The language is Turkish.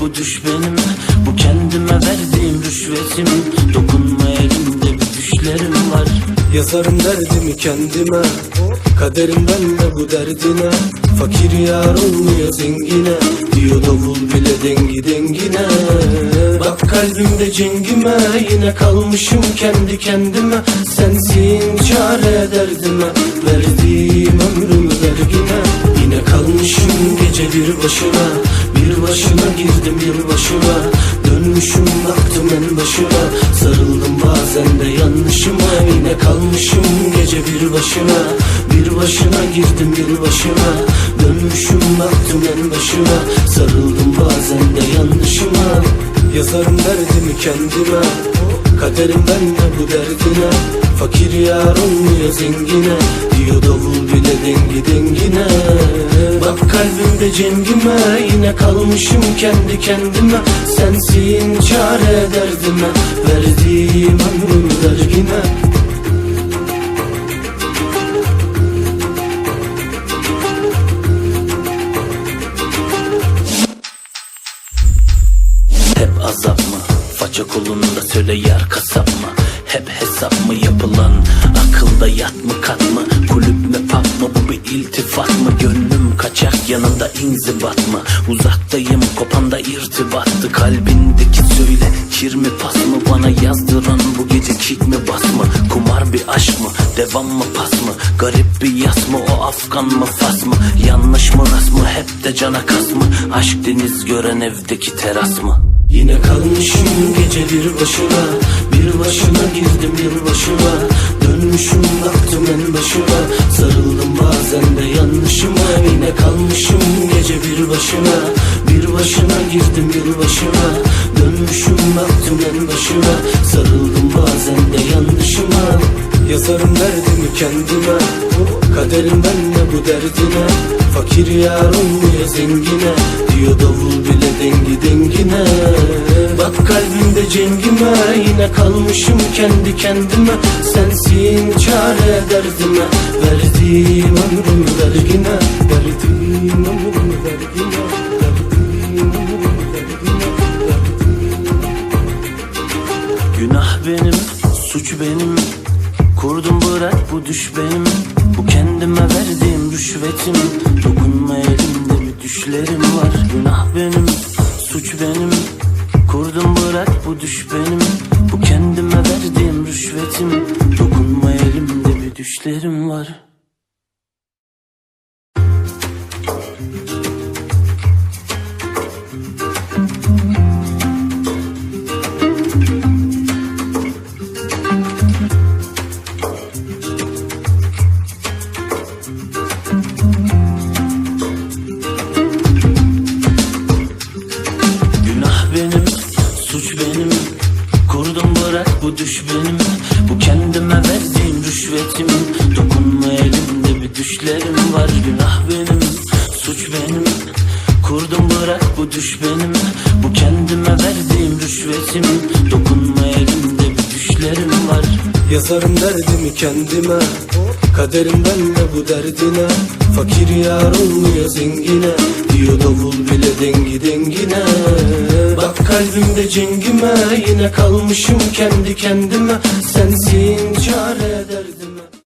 bu düş benim Bu kendime verdiğim rüşvetim Dokunma elimde bir düşlerim var. Yazarım derdimi kendime. Kaderimden de bu derdine. Fakir yar olmuyor zengine. Diyor davul bile dengi dengine. Bak kalbimde cengime. Yine kalmışım kendi kendime. Sensin çare derdime. Verdiğim ömrümü vergine. Yine kalmışım gece bir başına en başına Sarıldım bazen de yanlışıma. Yine kalmışım gece bir başına. Bir başına girdim bir başına. Dönmüşüm baktım en başına. Sarıldım bazen de yanlışıma. Yazarım derdimi kendime. Kaderimden de bu derdine. Fakir yar olmuyor zengine? Diyor davul bile dengi dengine Bak kalbimde cengime Yine kalmışım kendi kendime Sensin çare derdime Verdiğim ömrümü vergine Hep azap mı? Faça kolunda söyle yar kasap mı? Hep hesap mı yapılan? Akılda yat mı kat mı? İltifat mı? Gönlüm kaçak yanında inzibat mı? Uzaktayım kopanda irtibattı Kalbindeki söyle kir mi pas mı? Bana yazdıran bu gece kick mi bas mı? Kumar bir aşk mı? Devam mı pas mı? Garip bir yas mı? O Afgan mı fas mı? Yanlış mı rast mı? Hep de cana kas mı? Aşk deniz gören evdeki teras mı? Yine kalmışım gece bir başına başına girdim bir başına Dönmüşüm baktım en başına Sarıldım bazen de yanlışıma. Yine kalmışım gece bir başına. Bir başına girdim bir başına Dönmüşüm baktım en başına Sarıldım bazen de yanlışıma. Yazarım derdimi kendime. Kaderimden de bu derdine. Fakir yar olmuyor zengine. Diyor davul bile dengi dengine Bak kalbimde cengime Yine kalmışım kendi kendime. Sensin çare derdime Verdiğim ömrümü vergine Verdiğim ömrümü vergine Günah benim, suç benim. Kurdum bırak bu düş benim. Bu kendime verdiğim rüşvetim. Dokunma elimde bir düşlerim var. Günah benim, suç benim bu düş benim Bu kendime verdiğim rüşvetim. Dokunma elimde bir düşlerim var benim Bu kendime verdiğim rüşvetim. Dokunma elimde bir düşlerim var Günah benim, suç benim. Kurdum bırak bu düş benim. Bu kendime verdiğim rüşvetim. Dokunma elimde bir düşlerim var. Yazarım derdimi kendime. Kaderimden de bu derdine. Fakir yar olmuyor zengine. Diyor davul bile dengi dengine kalbimde cengime Yine kalmışım kendi kendime. Sensin çare derdime